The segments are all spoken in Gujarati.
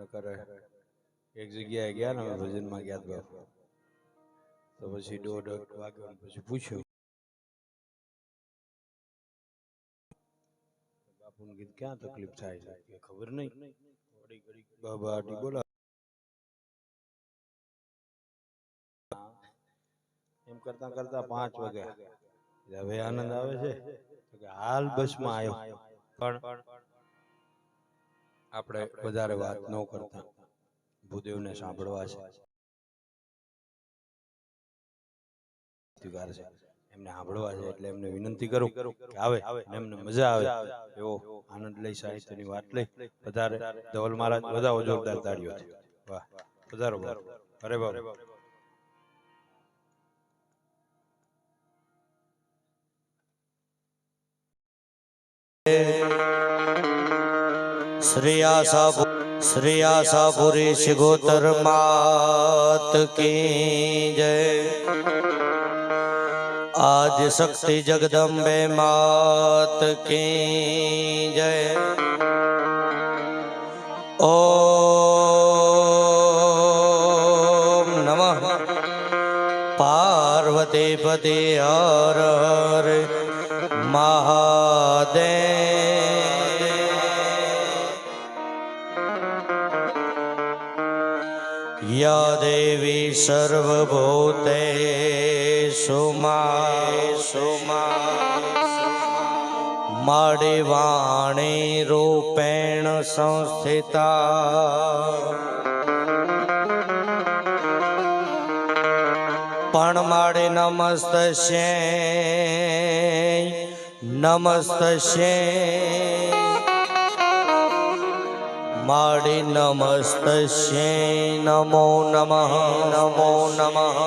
નકર એક જગ્યાએ ગયા ને ભજનમાં ગયા બાપુ તો પછી દોઢ વાગ્યો પછી પૂછ્યું. બાપુને ગીત ક્યાં તકલીફ થાય છે? ખબર નહીં. બાબા આટી બોલા. એમ કરતા કરતા પાંચ વાગ્યા. હવે આનંદ આવે છે. હાલ બસમાં આવ્યો. પણ આપણે વધારે વાત ન કરતા. ભૂદેવને સાંભળવા છે. છે. એમને સાંભળવા છે એટલે એમને વિનંતી કરું કે આવે એમને મજા આવે. એવો આનંદ લઈ સાહિત્યની વાત લઈ. વધારે ધવલ મહારાજ બધા જોરદાર તાળીઓ છે. વાહ વધારો. અરે બાપુ श्री શ્રેયાસા શ્રેયાસા પુરી શિગોતર માત કી જય આજ શક્તિ જગદંબે માત કી જય ઓ નમઃ પાર્વતી પતિ હર હર મહાદેવ સર્વભૂતે સુમા સુમા માડી વાણી રૂપેણ સંસ્થિતા. પણ મારે નમસ્ત છે નમસ્ત છે માડે નમસ્ત નમો નમ નમો નમઃ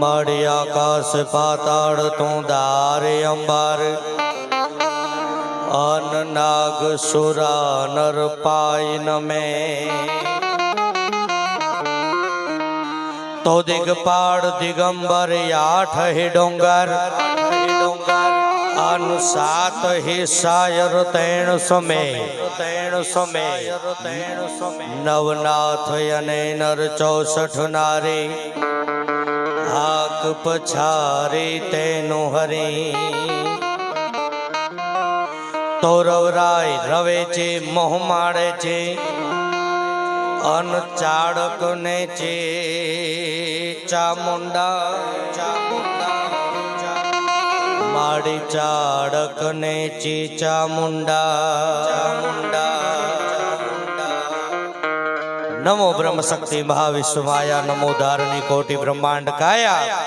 માડી આકાશ પાતાળ તું દારે અંબાર અન નાગ સુરા નર પાય નમે તો દિગપાળ દિગંબર આઠ હે ડોંગર અન સાત હે સાયર તૈણ સમે તૈણ સમે નવનાથ અને નર ચોસઠ નારી. હાક પછારી તેનું હરી. તોરવરાય રવે છે મોહ માડે છે. અન ચાડક ને છે ચામુંડા ચામુંડા માડી ચાડક ને છે ચામુંડા ચામુંડા નમો બ્રહ્મ શક્તિ મહાવિશ્વ માયા નમો ધારણી કોટી બ્રહ્માંડ કાયા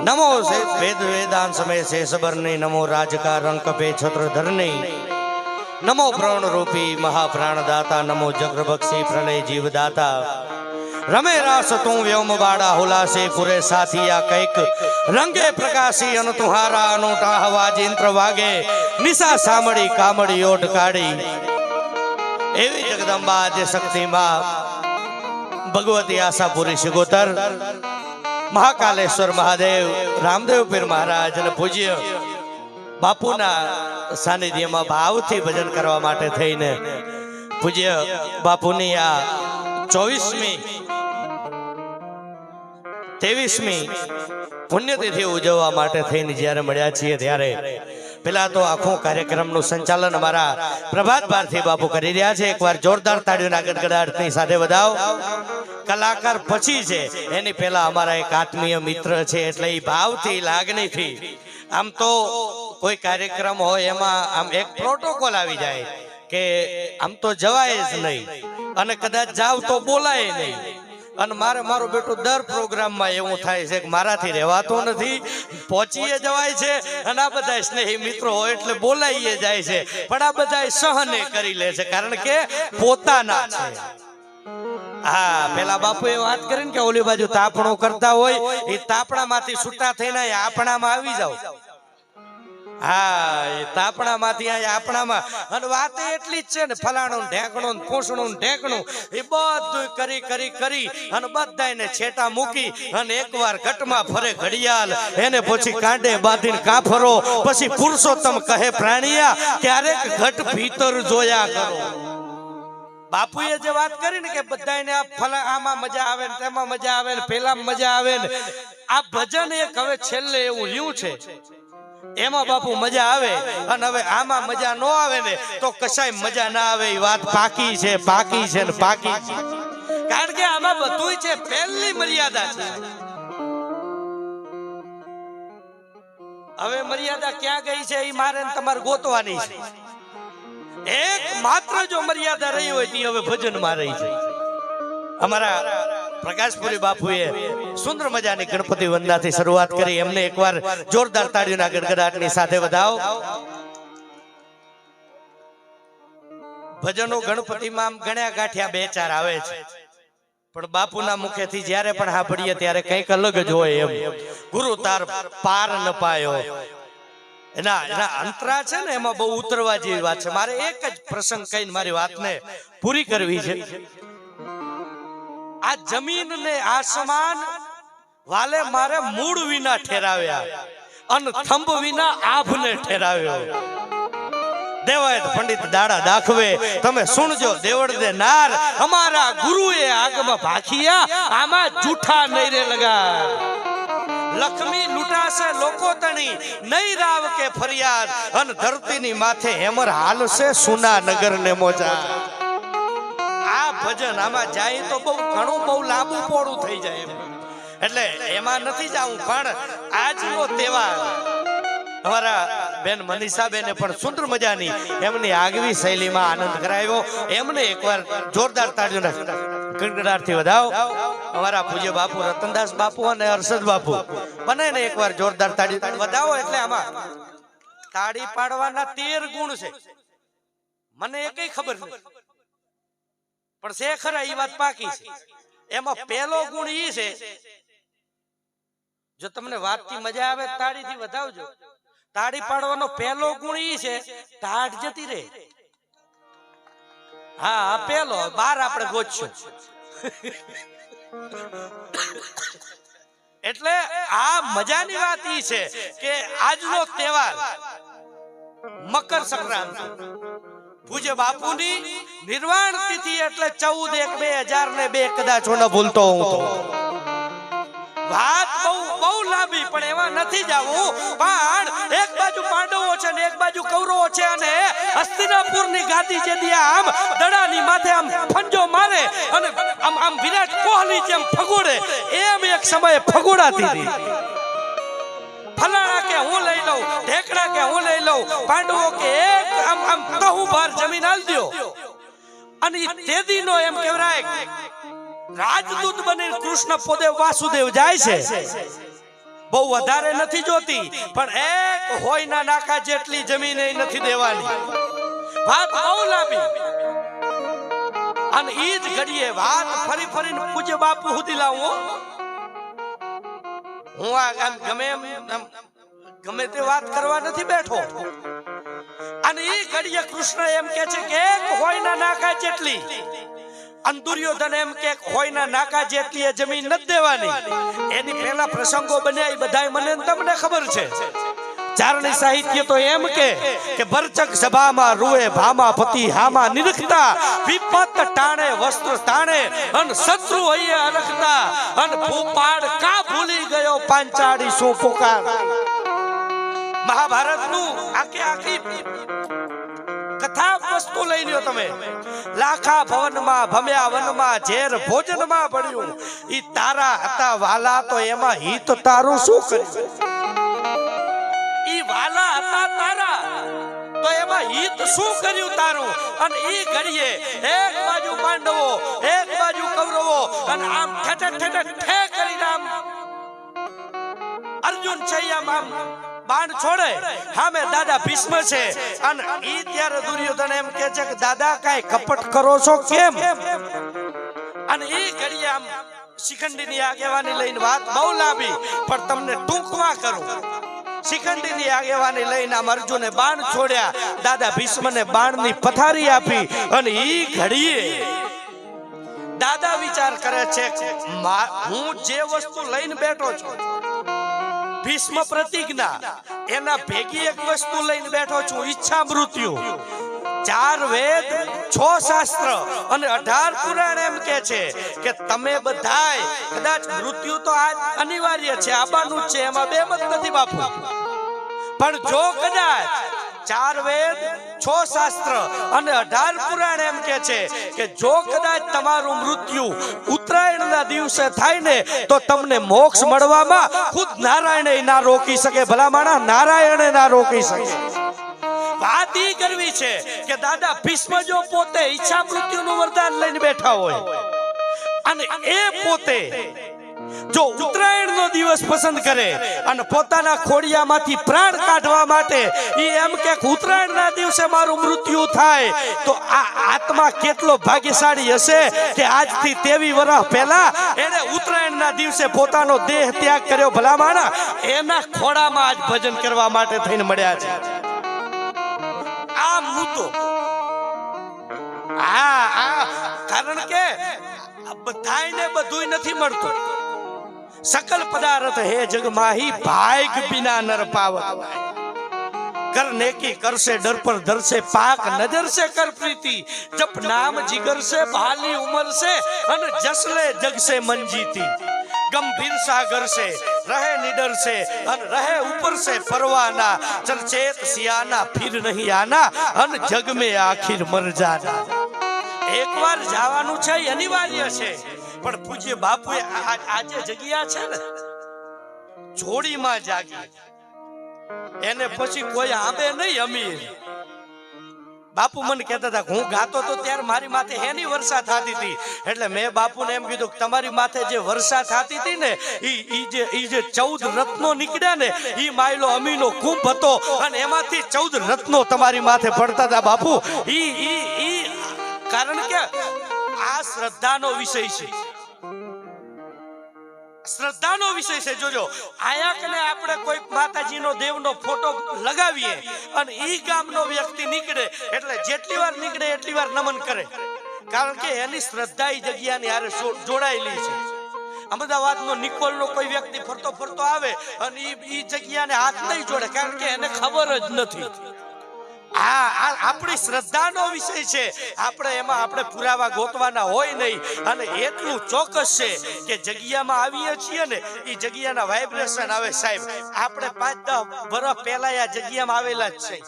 નમો સે વેદ વેદાંત સમય શેષબરની નમો રાજકાર રંગ કપે છત્રધરની નમો પ્રાણ રૂપી મહાપ્રાણદાતા નમો જગ્રબક્ષી પ્રલય જીવદાતા રમે રાસ તું વ્યોમ બાડા હુલાસે પુરે સાથિયા કૈક રંગે પ્રકાશી અન તુહારા અનૂઠા હવા જિંત્ર વાગે, નિશા સામડી કામડી ઓટ કાઢી. એવી જગદંબા આદ્ય શક્તિમાં ભગવતી આશાપુરી શિગોતર મહાકાલેશ્વર મહાદેવ, રામદેવ પીર મહારાજ અને પૂજ્ય બાપુના સાનિધ્યમાં ભાવથી ભજન કરવા માટે થઈને પૂજ્ય બાપુની આ ચોવીસમી ત્રેવીસમી પુણ્યતિથિ ઉજવવા માટે થઈને જ્યારે મળ્યા છીએ ત્યારે પેલા તો આખું કાર્યક્રમનું સંચાલન અમારા પ્રભાત ભારતી બાપુ કરી રહ્યા છે. એકવાર જોરદાર તાળીઓના ગડગડાટની સાથે વધાવ. કલાકાર પછી છે, એની પહેલા અમારા એક આત્મીય મિત્ર છે, એટલે એ ભાવથી લાગણીથી. આમ તો કોઈ કાર્યક્રમ હોય એમાં આમ એક પ્રોટોકોલ આવી જાય કે આમ તો જવાય જ નહીં. અને કદાચ જાવ તો બોલાય નહીં. અને મારે મારો બેટો દર પ્રોગ્રામમાં એવું થાય છે કે મારાથી રહેવાતો નથી. પહોંચીએ જવાય છે અને આ બધા સ્નેહી મિત્રો હોય એટલે બોલાઈએ જાય છે. પણ આ બધા સહને કરી લે છે કારણ કે પોતાના છે. હા, પેલા બાપુએ વાત કરી ને કે ઓલી બાજુ તાપણો કરતા હોય એ તાપણામાંથી છૂટા થઈને આપણામાં આવી જાવ હા તાપણામાંથી આ એટલી જ છે ને, ફલાણું ઢેકણું ફૂસણું ઢેકણું, એ બધું કરી કરી કરી, અને બધાને છેટા મૂકી, અને એકવાર ઘટમાં ફરે ઘડિયાળ પછી કાંડે બાંધીને કાફરો, પછી પુરુષોત્તમ કહે, પ્રાણીયા, ક્યારેક ઘટ ભીતર જોયા કરો. બાપુએ જે વાત કરી ને કે બધાને આ ફલા, આમાં મજા આવે ને તેમાં મજા આવે ને પેલા મજા આવે ને, આ ભજન એક હવે છેલ્લે એવું લ્યું છે. એમાં બાપુ મજા આવે અને હવે આમાં મજા ન આવે ને તો કશાય મજા ના આવે એ વાત પાકી છે પાકી છે ને પાકી કારણ કે આમાં બધું છે પહેલી મર્યાદા છે. હવે મર્યાદા ક્યાં ગઈ છે એ મારે ને તમારે ગોતવાની છે. એક માત્ર જો મર્યાદા રહી હોય તી હવે ભજનમાં રહી છે અમારા પ્રકાશપુરી બાપુએ સુંદર મજાની ગણપતિ વંદનાથી શરૂઆત કરી. એમને એકવાર જોરદાર તાળીઓના ગડગડાટની સાથે વધાવો. ભજનો ગણપતિમાં ગણ્યા ગાંઠ્યા બે ચાર આવે છે. પણ બાપુના મુખેથી જ્યારે પણ સાંભળીએ ત્યારે કંઈક અલગ જ હોય એમ. ગુરુ તાર પાર ન પાયો. એના એના અંતરા છે ને એમાં બહુ ઉતરવા જેવી વાત છે. મારે એક જ પ્રસંગ કહીને મારી વાતને પૂરી કરવી છે. આ જમીન ને આસમાન, વાલે મારે મૂળ વિના ઠેરાવ્યા અને થંભ વિના આભને ઠેરાવ્યો. દેવાયત પંડિત દાડા દાખવે, તમે સુણજો દેવડ દે નાર, અમારા ગુરુએ આગમાં ભાખિયા, આમાં જૂઠા નહીં રે લગા લક્ષ્મી લૂંટાશે લોકો તણી નહીં રાવ કે ફરિયાદ, અને ધરતીની માથે હેમર હાલશે સુના નગર ને મોજા ભજન આમાં જાય તો બહુ ઘણું બહુ લાંબુ પોળું થઈ જાય. એટલે એમાં નથી જવું પણ આજનો તહેવાર અમારા બેન મનીષા બેને પણ સુંદર મજાની એમની આગવી શૈલીમાં આનંદ કરાવ્યો. એમને એકવાર જોરદાર તાળીઓના ગણગડાટથી વધાવો. અમારા પૂજ્ય બાપુ રતનદાસ બાપુ અને હર્ષદ બાપુ બંનેને એકવાર જોરદાર તાળી વધાવો એટલે આમાં તાળી પાડવાના તેર ગુણ છે. મને એકઈ ખબર નથી. પણ છે ખરા એ વાત પાકી છે. એમાં પહેલો ગુણ ઈ છે, જો તમને વાતથી મજા આવે તાળીથી વધાવજો. તાળી પાડવાનો પહેલો ગુણ ઈ છે ટાઢ જતી રહે. હા પેલો બાર આપણે ગોતશું. એટલે આ મજાની વાત ઈ છે કે આજનો તહેવાર મકર સંક્રાંતિ. પૂજ્ય બાપુની નિર્વાણ તિથિ એટલે ચૌદ એક બે હજાર ને બે કદાચ હું ભૂલતો હું તો. વાત બહુ બહુ લાંબી, પણ એમાં નથી જવું. પણ એક બાજુ પાંડવો છે ને એક બાજુ કૌરવો છે અને હસ્તિનાપુરની ગાદી જે દી આમ દડાની માથે આમ ફંજો મારે અને આમ આમ વિરાટ કોહલી જેમ ફગોડે એમ એક સમયે ફગોડાતી હતી. ફલાણા કે હું લઈ લઉં ઢેકડા કે હું લઈ લઉં પાંડવો કે એક આમ આમ કહું ભાર જમીન આલ દો અને તેદી તેદીનો એમ કહેવાય, રાજદૂત બની કૃષ્ણ પોતે વાસુદેવ જાય છે. બહુ વધારે નથી જોતી, પણ એક હોયના નાકા જેટલી જમીન એ નથી દેવાની. વાત બહુ લાંબી. અને ઈ જ ઘડીએ વાત ફરી ફરીને પૂજ્ય બાપુ સુધી લાવું હો. આ આમ ગમે એમ ગમે તે વાત કરવા નથી બેઠો અને એ ઘડીએ કૃષ્ણ એમ કે છે કે એક હોયના નાકા જેટલી, અને દુર્યોધન એમ કે હોયના નાકા જેટલી જમીન નથી દેવાની એની પહેલા પ્રસંગો બન્યા, એ બધાય મને તમને ખબર છે ચારણી સાહિત્ય તો એમ કે કે ભરચક સભામાં રૂએ, ભામા પતિ હામા નિરખતા, વિપત ટાણે, વસ્ત્ર તાણે, અન શત્રુ હૈયે અરખતા, અન ભૂપાડ કા ભૂલી ગયો પાંચાળી શું પુકાર? મહાભારતનું આખે આખી કથા વસ્તુ લઈ લ્યો તમે. લાખા ભવનમાં, ભમ્યા વનમાં, ઝેર ભોજનમાં પડ્યું ઈ તારા હતા વાલા તો એમાં હિત તારું શું કર્યું એમાં હિત શું કર્યું તારું? અને એ ઘડીએ એક બાજુ પાંડવો એક બાજુ કૌરવો, અને આમ ઠેઠે ઠેઠે ઠે કરીને આમ અર્જુન છે આમ આમ બાણ છોડે. હામે દાદા ભીષ્મ છે. અને ઈ ત્યારે દુર્યોધન એમ કે છે કે, દાદા, કાઈ કપટ કરો છો કેમ? અને ઈ ઘડીએ આમ શિખંડીની આગેવાની લઈને વાત બહુ લાંબી, પણ તમને ટૂંકમાં કરું. શિખંડીની આગેવાની લઈને આમ અર્જુને બાણ છોડ્યા. દાદા ભીષ્મને બાણની પથારી આપી અને ઈ ઘડીએ દાદા વિચાર કરે છે હું જે વસ્તુ લઈને બેઠો છું, ભીષ્મ પ્રતિજ્ઞા, એના ભેગી એક વસ્તુ લઈને બેઠો છું ઈચ્છા મૃત્યુ ચાર વેદ, છ શાસ્ત્ર અને અઢાર પુરાણ એમ કે છે કે તમે બધાય કદાચ મૃત્યુ તો આ અનિવાર્ય છે, આબાનું છે, એમાં બે મત નથી બાપુ. પણ જો કદાચ ચાર વેદ, છ શાસ્ત્ર અને અઢાર પુરાણ એમ કે છે કે જો કદાચ તમારું મૃત્યુ ઉત્તરાયણના દિવસે થાય ને, તો તમને મોક્ષ મળવામાં ખુદ નારાયણે ના રોકી શકે, ભલા માણા નારાયણે ના રોકી શકે. વાત ઈ કરવી છે કે દાદા ભીષ્મ જો પોતે ઈચ્છા મૃત્યુનું વરદાન લઈને બેઠા હોય, અને એ પોતે જો ઉત્તરાયણનો દિવસ પસંદ કરે અને પોતાના ખોડિયામાંથી પ્રાણ કાઢવા માટે એ એમ કે ઉત્તરાયણના દિવસે મારું મૃત્યુ થાય, તો આ આત્મા કેટલો ભાગ્યશાળી હશે કે આજથી તેવી વર્ષ પહેલા એને ઉત્તરાયણના દિવસે પોતાનો દેહ ત્યાગ કર્યો ભલા માણા એના ખોડામાં આજ ભજન કરવા માટે થઈને મળ્યા છે. આ આ કારણ કે આ બધાયને બધુંય નથી મળતું સકલ પદાર્થ હે જગ માહી ભાગ બિના નર પાવત કર નેકી કરશે ડર પર ધરશે પાક નજર સે કર પ્રીતિ જપ નામ જીગર સે ભાલી ઉમર સે અને જસલે જગ સે મન જીતી ગંભીર સાગર से रहे निडर से अन रहे ऊपर से परवाना चल चेत सियाना फिर नहीं आना अन जग में आखिर मर जाना એકવાર જવાનું છે અનિવાર્ય છે. પણ પૂજ્ય બાપુએ આજે જગ્યા છે ને જોડીમાં જાગી. એને પછી કોઈ આંબે નહીં અમીર. બાપુ મને કહેતા હતા, હું ગાતો તો ત્યારે મારી માથે એની વર્ષા થતી હતી. એટલે મેં બાપુને એમ કીધું કે તમારી માથે જે વર્ષા થતી હતી ને, ઈ જે ઈ જે ચૌદ રત્નો નીકળ્યા ને, ઈ માયલો અમીનો કુંભ હતો. અને એમાંથી ચૌદ રત્નો તમારી માથે પડતા હતા બાપુ. ઈ ઈ ઈ કારણ કે આ શ્રદ્ધાનો વિષય છે. શ્રદ્ધાનો વિષય છે, જોજો. આયા કને આપણે કોઈ માતાજીનો, દેવનો ફોટો લગાવીએ અને ઈ ગામનો વ્યક્તિ નીકળે, એટલે જેટલી વાર નીકળે એટલી વાર નમન કરે. કારણ કે એની શ્રદ્ધા ઈ જગ્યાની હારે જોડાયેલી છે. અમદાવાદનો નિકોલનો કોઈ વ્યક્તિ ફરતો ફરતો આવે અને ઈ જગ્યાને હાથ નહીં જોડે, કારણ કે એને ખબર જ નથી. આ આપણી શ્રદ્ધાનો વિષય છે. આપણે એમાં આપણે પુરાવા ગોતવાના હોય નહીં. અને એટલું ચોક્કસ છે કે જગ્યામાં આવીએ છીએ ને એ જગ્યાના વાઇબ્રેશન આવે સાહેબ. આપણે પાંચ દસ વર્ષ પહેલા આ જગ્યામાં આવેલા જ છે.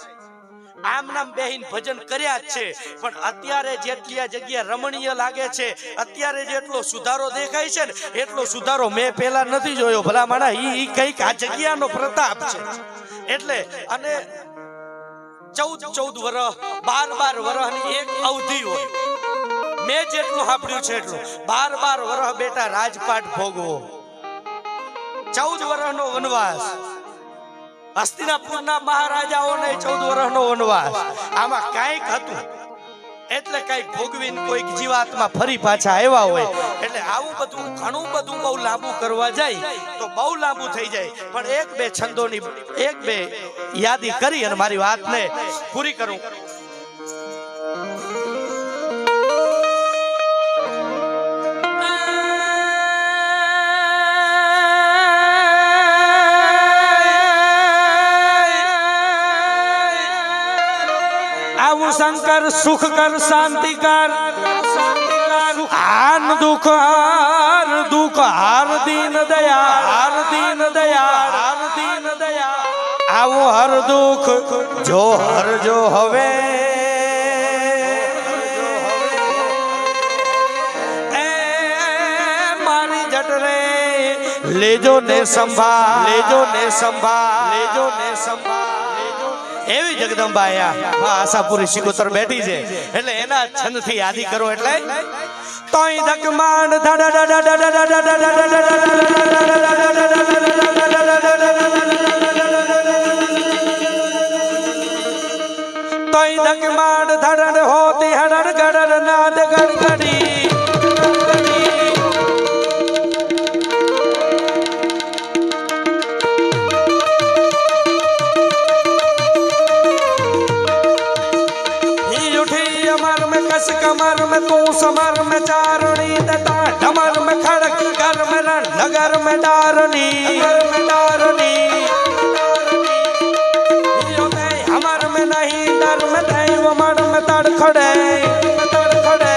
આમ નામ બેહીન ભજન કર્યા જ છે. પણ અત્યારે જેટલી આ જગ્યા રમણીય લાગે છે, અત્યારે જેટલો સુધારો દેખાય છે ને, એટલો સુધારો મેં પહેલા નથી જોયો. ભલા માણા ઈ કંઈક આ જગ્યાનો પ્રતાપ છે. એટલે, અને ચૌદ ચૌદ વર્ષ બાર બાર વર્ષની એક અવધિ હોય. મેં જેટલું સાંભળ્યું છે એટલું. બાર બાર વર્ષ બેટા રાજપાટ ભોગવો. ચૌદ વર્ષનો વનવાસ. હસ્તિનાપુરના મહારાજાઓને ચૌદ વર્ષનો વનવાસ. આમાં કાંઈક હતું. એટલે કંઈક ભોગવીને કોઈક જીવાતમાં ફરી પાછા આવ્યા હોય. એટલે આવું બધું, ઘણું બધું બહુ લાંબુ કરવા જાય, તો બહુ લાંબુ થઈ જાય. પણ એક બે છંદોની, એક બે યાદી કરી અને મારી વાતને પૂરી કરું. આવું શંકર સુખ કર શાંતિ કર આન દુઃખ હાર દુઃખ હાર દીન દયા હાર દીન દયા હાર દીન દયા આવું હર દુઃખ જો હર જો હવે એ મારી જટરે લેજો ને સંભાળ લેજો ને સંભાળ લેજો ને સંભાળ એવી જગદંબા અહીંયા આશાપુરી શિકોતર બેઠી છે એટલે એના છંદથી યાદી કરો એટલે તોય ધકમાન તોય ધકમાન ધડ હોતી હડડ ગડડ તું સમર में ચારણી દતા ડમર में ખડકી ઘર में રણ નગર में ડારણી નગર में ડારણી હમર में નહીં ડર में દૈવ મર में તડખડે. તડખડે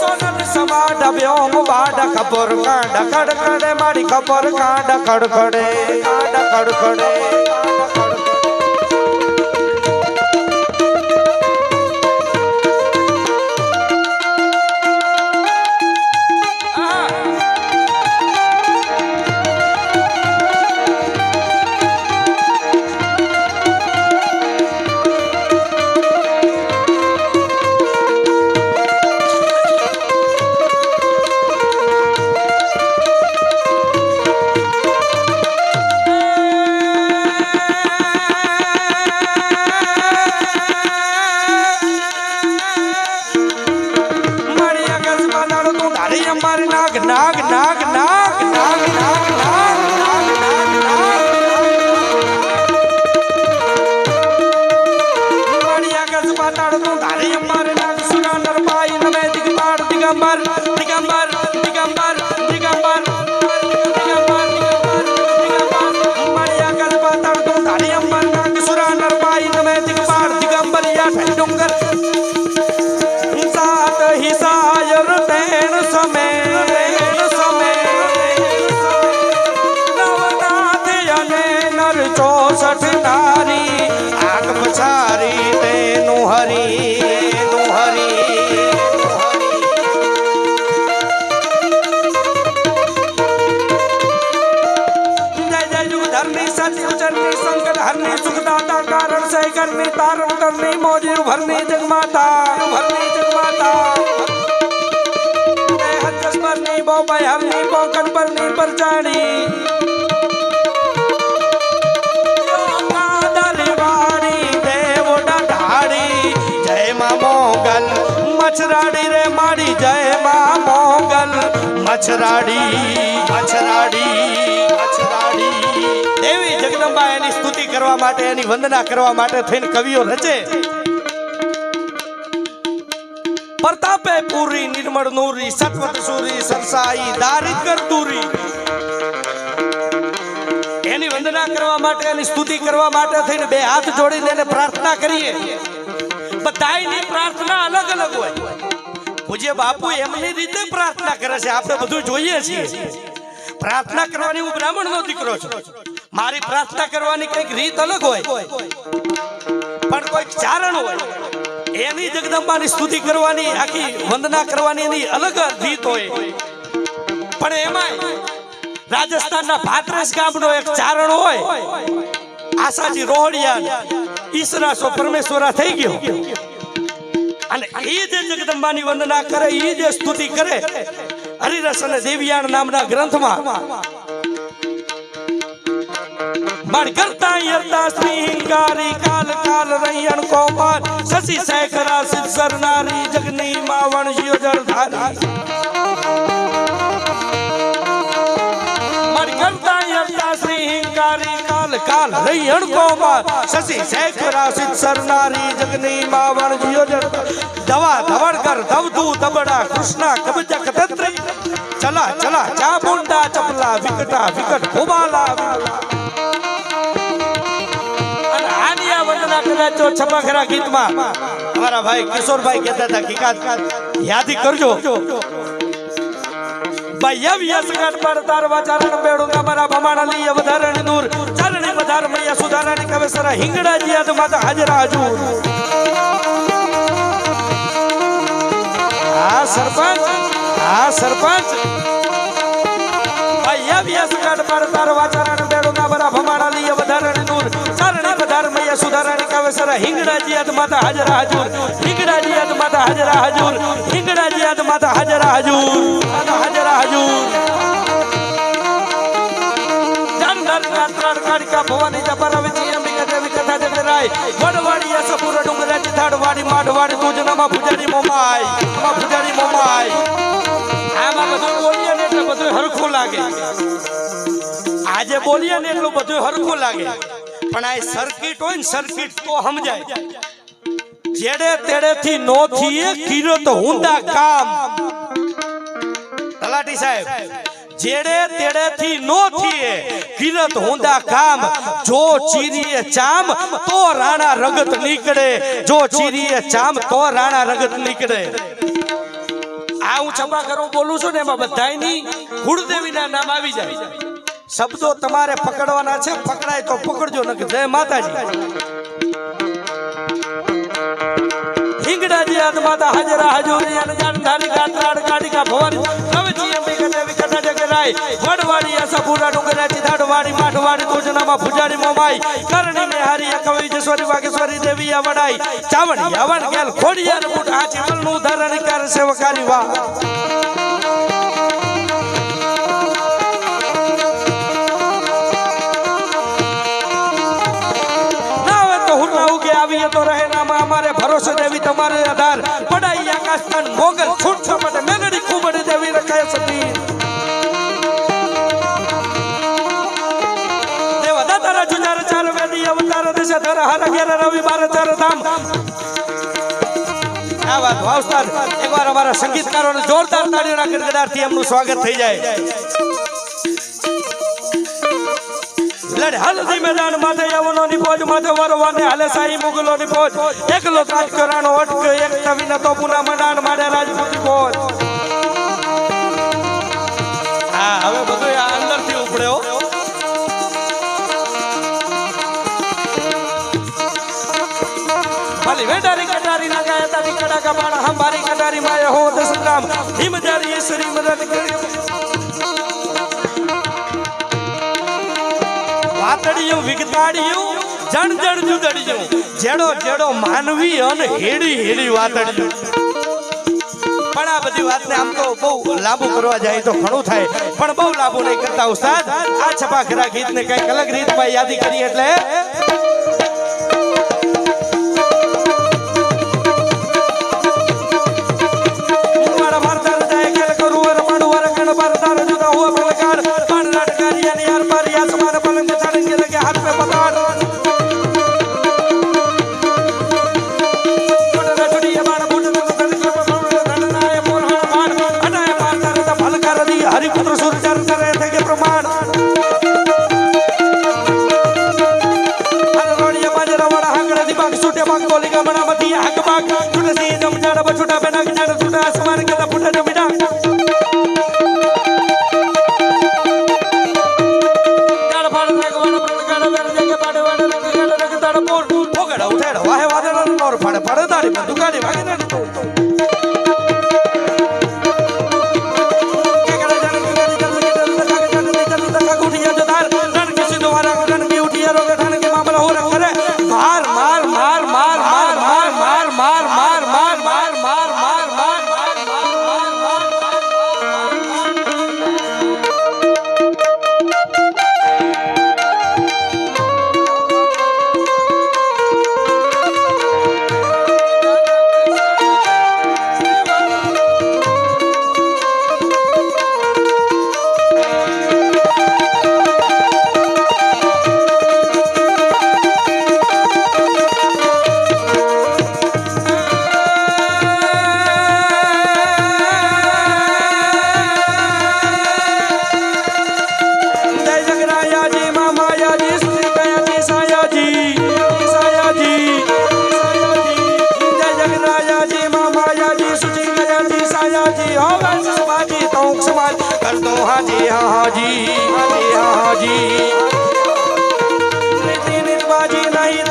સોનન સમા ડબ્યો મુબાડ ખબર કાંડ ખડખડે મારી ખબર કાંડ ખડખડે. કાંડ ખડખડે. ચોસઠ નારી આગ પછારી, તેનું હરી તેનું હરી. જય જય જુગધરની સત્ય ચરની સંકટ હરની સુખદાતા, કારણ સે કરની તારણ કરની મોજી ભરની જગમાતા, ભરની જય મા મોગલ, મછરાડી મછરાડી મછરાડી. દેવી જગદંબા એની સ્તુતિ કરવા માટે, એની વંદના કરવા માટે થઈને કવિઓ રચે. પ્રતાપે પૂરી, નિર્મળ નૂરી, સત્વત સુરી, સરસાઈ દારિદ કરતુરી એની વંદના કરવા માટે, એની સ્તુતિ કરવા માટે થઈને બે હાથ જોડીને એને પ્રાર્થના કરીએ. બધાની પ્રાર્થના અલગ અલગ હોય. પૂજ્ય બાપુ એમની રીતે પ્રાર્થના કરે છે. આપણે બધું જોઈએ છીએ. પ્રાર્થના કરવાની હું બ્રાહ્મણનો દીકરો છું. મારી પ્રાર્થના કરવાની કંઈક રીત અલગ હોય. પણ કોઈક ચારણ હોય. એની જગદંબાની સ્તુતિ કરવાની, આખી વંદના કરવાની એની અલગ રીત હોય. પણ એમાં રાજસ્થાનના ભાત્રસ ગામનો એક ચારણ હોય. આશાજી રોહડિયા ઈસરાસો પરમેશ્વરા થઈ ગયો. અને એ જે જગદંબાની વંદના કરે એ જે સ્તુતિ કરે, હરિરસ અને દેવિયાણ નામના ગ્રંથમાં બાળ કરતા યરતા શ્રી હિંગારી કાલ કાલ રૈયણ કોમાર શશી શેખરા શિવ સરનારી જગની માવણ યોજર ધારી. મરઘંટા યરતા શ્રી કાલ રૈયણ કોમાં શશી શેખ રાશિદ સરનારી જગની માવણ વિયોજન દવા ધવણકર, ધવધુ દબડા કૃષ્ણ, કબજક તંત્ર ચલા ચલા ચામુંડા ચપલા, વિકટા, વિકટ ખુબાલા ગીતમાં મારા ભાઈ કિશોરભાઈ કહેતા હતા કિકાત કરજો. ભૈયા વ્યાસગાટ પર તારવા ચારણ બેડુંગા ભમાણા લઈ ಯಸುಧಾರಾಣಿ ಕವಸರ ಹಿಂಗಡಾಜಿಯಾದ ಮಾತ ಹಾಜರಾಜು આ સરપંચ આ સરપંચ. અહીંયા વ્યાસ કાઢ પર તાર વાચારણ બેડો ના બરા ભમાડા લીએ વધારણ નૂર. ચારણે વધાર મૈયા સુધારણ કાવે સરા હિંગડાજી આદ માતા હાજર હાજુર. હિંગડાજી આદ માતા હાજર હાજુર. હિંગડાજી આદ માતા હાજર હાજુર. હાજર હાજુર. ગાત્રાડ કાળિકા ભવાની જબર અંબિકા દેવી કથા દેવ વડવાડી અસપુર ડુંગરા ચિથાડવાડી માડવાડી તુજનામાં પૂજારી મોમાયમાં મોમાય આમાં બધું બોલીએ ને એટલે બધું હરખું લાગે. આજે બોલીએ ને એટલું બધું હરખું લાગે. પણ આ સર્કિટ હોય ને સર્કિટ તો સમજાય. જેડે તેડેથી નો થઈએ, કિરત હુંદા કામ. તલાટી સાહેબ જેડે તેડેથી નો થીએ કિરત હોંદા કામ, જો ચીરીએ ચામ, તો રાણા રગત નીકળે. જો ચીરીએ ચામ, તો રાણા રગત નીકળે. આ હું છપા કરું બોલું છું ને એમાં બધાયની કુળદેવીના નામ આવી જાય. શબ્દો તમારે પકડવાના છે, પકડાય તો પકડજો ન જય માતાજી. હિંગડાજી આદ માતા હાજરા હજુરી અન જાન ધારી કાતરાડ કાડિકા ભવાની. નવજી અંબે રાય. વડવાળી આસા પૂરા ડુંગરા ચિધાડવાળી માઠવાળી તુજનામાં ભુજારી મોમાઈ. કરણી ને હારી કવિ જસોરી વાગેશ્વરી દેવી આવડાઈ ચાવણી આવણ ગેલ, ખોડિયાર, બુટ આ જીવનનું ધરણ કર સેવકારી વાહ તો રહેનામાં અમારે ભરોસો દેવી તમારે આધાર. પડાઈ આકાશ તન મોગ રવિ બાર ચાર ધામ આ વાત વાવસ્તાર એકવાર અમારા સંગીતકારોને જોરદાર તાળીઓના ગડગડાટથી એમનું સ્વાગત થઈ જાય. હલ્દી મેદાન માથે યવનો ની ફોજ માથે વરવાને હાલે સાઈ મુગલો ની એકલો કાજ કરાનો અટક એક તવી ન તો પુના મંડાણ માડે રાજપૂત કબાણ હંભારી કટારી માય હો દસ ગ્રામ હિમ જારી ઈશ્વરી મદદ કરી. વાતડિયું, વિગતાડિયું, જણ જણ જુદડિયું. જેડો જેડો માનવી અને હેડી હેડી વાતડિયું. પણ આ બધી વાતને આમ તો બહુ લાંબુ કરવા જાય તો ઘણું થાય. પણ બહુ લાંબુ નહીં કરતા ઉસ્તાદ. આ છપા ખરા ગીતને કંઈક અલગ રીતમાં યાદી કરી એટલે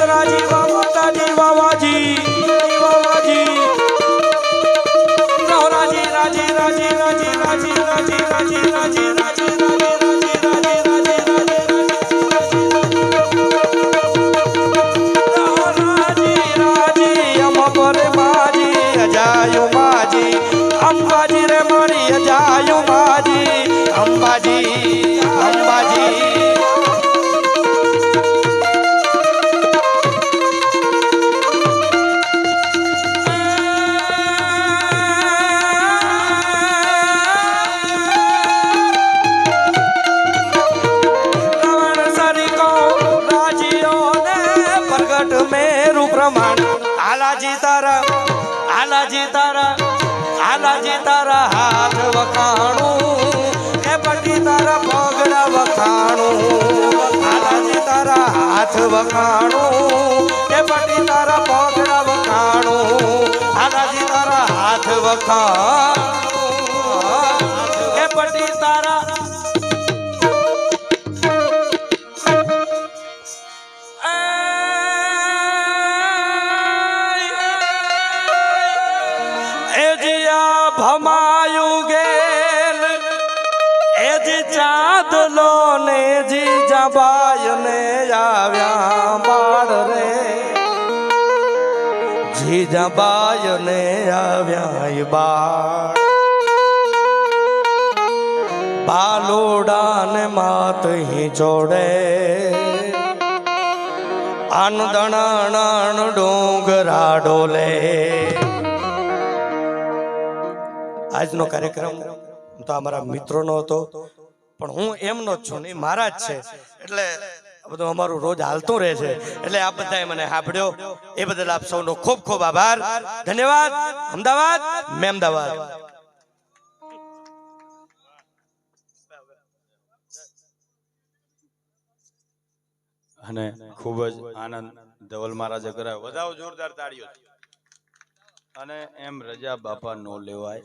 रा ताजे बाबा जी राजी राजी राजी राजी राजी राजी પ્રમાણ. આલાજી તારા આલાજી તારા આલાજી તારા હાથ વખાણું. એ પગી તારા પગડા વખાણું. આલાજી તારા હાથ વખાણું. એ પગી તારા પગડા વખાણું. આલાજી તારા હાથ વખાણ. એ પટી તારા આવ્યા બાળ રે. જીજાબાય ને આવ્યા બાળ. બાલોડા ને માત જોડે. આનદણાણ ડોંગરા ડોલે આજનો કાર્યક્રમ તો અમારા મિત્રોનો હતો, પણ હું એમનો જ છું ને મારા જ છે. એટલે બધું અમારું રોજ હાલતું રહે છે. એટલે આપ બધાએ મને સાંભળ્યો. એ બદલ આપ સૌનો ખૂબ ખૂબ આભાર. ધન્યવાદ. અમદાવાદ. મેમદાવાદ અને ખૂબ જ આનંદ ધવલ મહારાજે કરાયો. વધારે જોરદાર તાળીઓ. અને એમ રજા બાપા નો લેવાય.